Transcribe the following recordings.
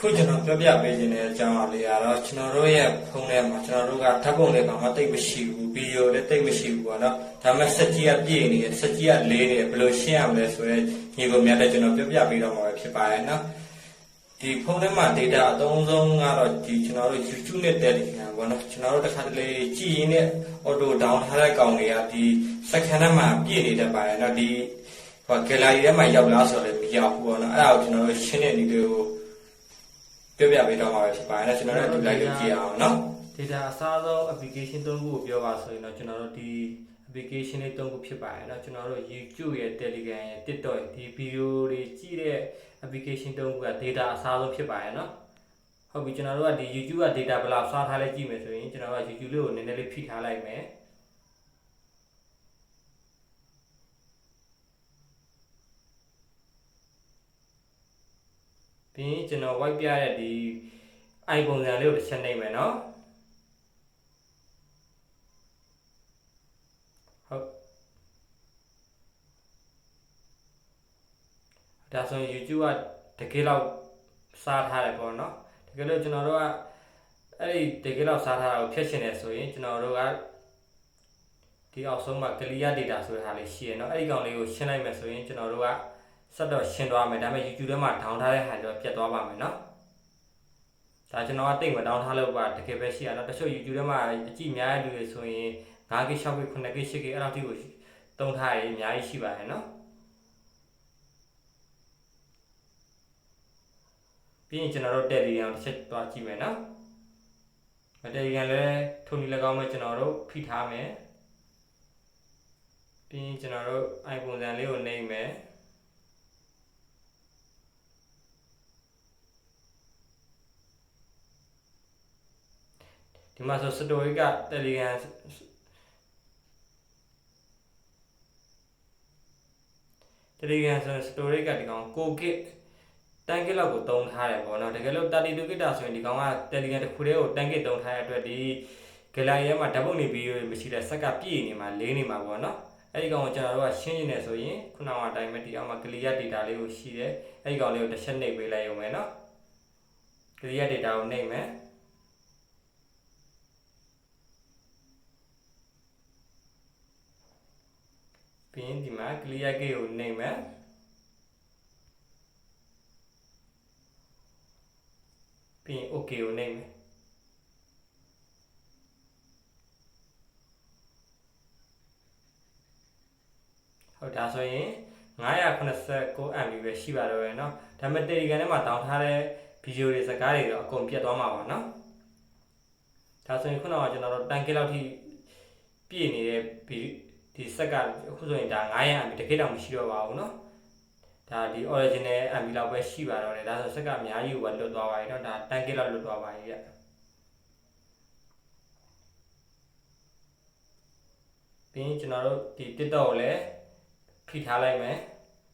ခုကျွန်တော်ပြောပြပေးခြင်းတဲ့အကြောင်းအလေးကတော့ကျွန်တော်တို့ရဲ့ဖုန်းထဲမှာကျွန်တော်တို့ကဓာတ်ပုံလေးကောင်မှတိတ်မရှိဘူးဗီဒီယိုလည်းတိတ်မရှိဘူးပေါ့နော်ဒါပေမဲ့စက်ကြီးကပြည့်နေတယ်စက်ကြီးကလေးနေတယ်ဘယ်လိုရှင်းရမလဲဆိုတော့ညီကိုများလည်းကျွန်တော်ပြောပြပေးတော့မှာပဲဖြစ်ပါရဲ့နော်ဒီဖုန်းထဲမှာ data အသုံးဆုံးကတော့ဒီကျွန်တော်တို့ YouTube နဲ့ Telegram ပေါ့နော်ကျွန်တော်တို့တစ်ခါတလေကြည်ရင်နဲ့ auto down ထားတဲ့ကောင်တွေကဒီစက္ကန့်ထဲမှာပြည့်နေတတ်ပါရဲ့နော်ဒီဟို gallery ထဲမှာရောက်လားဆိုတော့လည်းမရောက်ဘူးပေါ့နော်အဲ့ဒါကိုကျွန်တော်တို့ရှင်းတဲ့နည်းလေးကို ပြောပြပေးတော့မှာပဲဖြစ်ပါတယ်။ကျွန်တော်တို့ဒီလိုက်ကြည့်အောင်နော် data အစားဆုံး application ၃ခုကိုပြောပါဆိုရင်တော့ကျွန်တော်တို့ဒီ application လေး၃ခုဖြစ်ပါတယ်เนาะကျွန်တော်တို့ YouTube ရဲ့ Telegram ရဲ့ TikTok ရဲ့ဒီ video တွေကြည့်တဲ့ application ၃ခုက data အစားဆုံးဖြစ်ပါတယ်เนาะဟုတ်ပြီကျွန်တော်တို့ကဒီ YouTube က data ဘယ်လောက်စားထားလဲကြည့်မယ်ဆိုရင်ကျွန်တော်က YouTube လေးကိုနည်းနည်းလေးဖိထားလိုက်မယ် ပြီးရင်ကျွန်တော် white ပြတဲ့ဒီ i ပုံစံလေးကိုတစ်ချက်နှိပ်မယ်နော်ဟုတ်ဒါဆို YouTube ကတကယ်တော့စားထားတယ်ပေါ့နော်တကယ်လို့ကျွန်တော်တို့ကအဲ့ဒီတကယ်တော့စားထားတာကိုဖြတ်ရှင်တယ်ဆိုရင်ကျွန်တော်တို့ကဒီအောက်ဆုံးမှာ clear data ဆိုတဲ့ဟာလေးရှိရနော်အဲ့ဒီကောင်လေးကိုရှင်းလိုက်မယ်ဆိုရင်ကျွန်တော်တို့က ဆက်တော့ရှင်းသွားမယ်ဒါပေမဲ့ YouTube ထဲမှာ down ထားတဲ့ဟာတော့ပြတ်သွားပါမယ်เนาะ ဒါကျွန်တော်ကတိတ်မတောင်းထားလို့ပါတကယ်ပဲရှိရတော့တချို့ YouTube ထဲမှာအကြည့်များတဲ့လူတွေဆိုရင် 5K 6K 9K 10K အဲ့လောက်ထိကိုတုံးထားရအများကြီးရှိပါတယ်နော်ပြီးရင်ကျွန်တော်တို့ Telegram တစ်ချက်သွားကြည့်မယ်နော် Telegram လည်းထုံနေလည်းကောင်းမဲ့ကျွန်တော်တို့ဖိထားမယ်ပြီးရင်ကျွန်တော်တို့ iPhone စံလေးကိုနှိပ်မယ် ဒီမှာဆို story က Telegram Telegram ဆိုရင် story ကဒီကောင်ကိုကစ်တန်ကစ်လောက်ကိုတုံးထားတယ်ပေါ့နော်တကယ်လို့32ကစ်တာဆိုရင်ဒီကောင်က Telegram တစ်ခုတည်းကိုတန်ကစ်တုံးထားတဲ့အတွက်ဒီ gallery ထဲမှာဓာတ်ပုံတွေဗီဒီယိုတွေမရှိတဲ့ဆက်ကပြည့်နေမှာလေးနေမှာပေါ့နော်အဲ့ဒီကောင်ကိုကျွန်တော်တို့ကရှင်းနေတယ်ဆိုရင်ခုနကအတိုင်းပဲဒီအောင်မှာ clear data လေးကိုရှိတယ်အဲ့ဒီကောင်လေးကိုတစ်ချက်နှိပ်ပေးလိုက်ရုံပဲနော် clear data ကိုနှိပ်မယ် ပြီးရင်ဒီမှာ clear gate ကိုနှိပ်မယ်ပြီးရင် okay ကိုနှိပ်မယ်ဟုတ်ဒါဆိုရင်989 MB ပဲရှိပါတော့ရယ်เนาะဒါပေမဲ့ Telegram ထဲမှာတောင်းထားတဲ့ဗီဒီယိုတွေစကားတွေတော့အကုန်ပြတ်သွားမှာပါเนาะဒါဆိုရင်ခုနကကျွန်တော်တို့တန်ကီလောက်ထိပြည့်နေတဲ့ဗီ ဒီဆက်ကအခုဆိုရင်ဒါ900 MB တကယ်တော့မရှိတော့ပါဘူးเนาะဒါဒီ original MB လောက်ပဲရှိပါတော့တယ်ဒါဆိုဆက်ကအများကြီးကိုပဲလွတ်သွားပါပြီเนาะဒါတန်ကီလောက်လွတ်သွားပါပြီဗျပြီးရင်ကျွန်တော်တို့ဒီ TikTok ကိုလည်းဖိထားလိုက်မယ်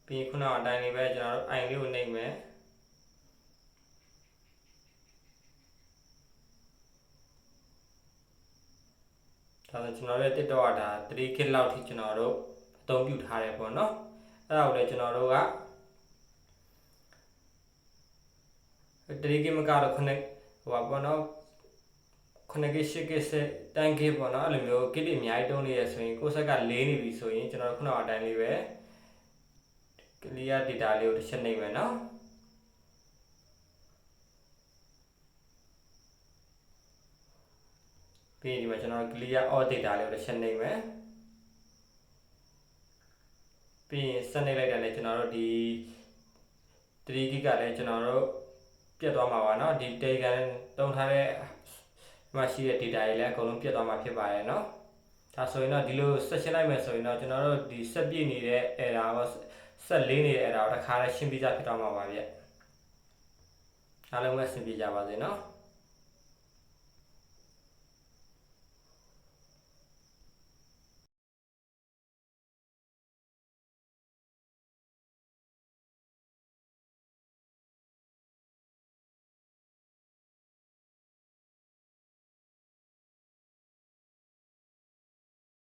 ပြီးရင်ခုနကအတိုင်းလေးပဲကျွန်တော်တို့ IN လေးကိုနှိပ်မယ် ဒါဆိုကျွန်တော်တို့ TikTok ကဒါ3 k လောက်ထိကျွန်တော်တို့အသုံးပြုထားတယ်ပေါ့နော်အဲ့ဒါကိုလည်းကျွန်တော်တို့က3 k မကတော့ခုနှစ်ဟိုပါပေါ့နော်ခုနှစ် k 8 k 10 10 k ပေါ့နော်အဲ့လိုမျိုး k တွေအများကြီးတုံးနေရဆိုရင်ကိုယ်ဆက်ကလေးနေပြီဆိုရင်ကျွန်တော်တို့ခုနကအတိုင်းလေးပဲ clear data လေးကိုတစ်ချက်နှိပ်မယ်နော် ပြီးရင်ဒီမှာကျွန်တော် clear all data လေးကိုတစ်ချက်နှိပ်မယ်ပြီးရင်ဆက်နှိပ်လိုက်တယ်လေကျွန်တော်တို့ဒီ3 gig ကလည်းကျွန်တော်တို့ပြတ်သွားမှာပါเนาะဒီ Telegram တုံးထားတဲ့မှာရှိတဲ့ data တွေလည်းအကုန်လုံးပြတ်သွားမှာဖြစ်ပါတယ်เนาะဒါဆိုရင်တော့ဒီလိုဆက်ရှင်းလိုက်မယ်ဆိုရင်တော့ကျွန်တော်တို့ဒီဆက်ပြည့်နေတဲ့ error ရောဆက်လေးနေတဲ့ error ကိုတစ်ခါလေးရှင်းပြကြဖြစ်တော့မှာပါဗျအားလုံးပဲအဆင်ပြေကြပါစေเนาะ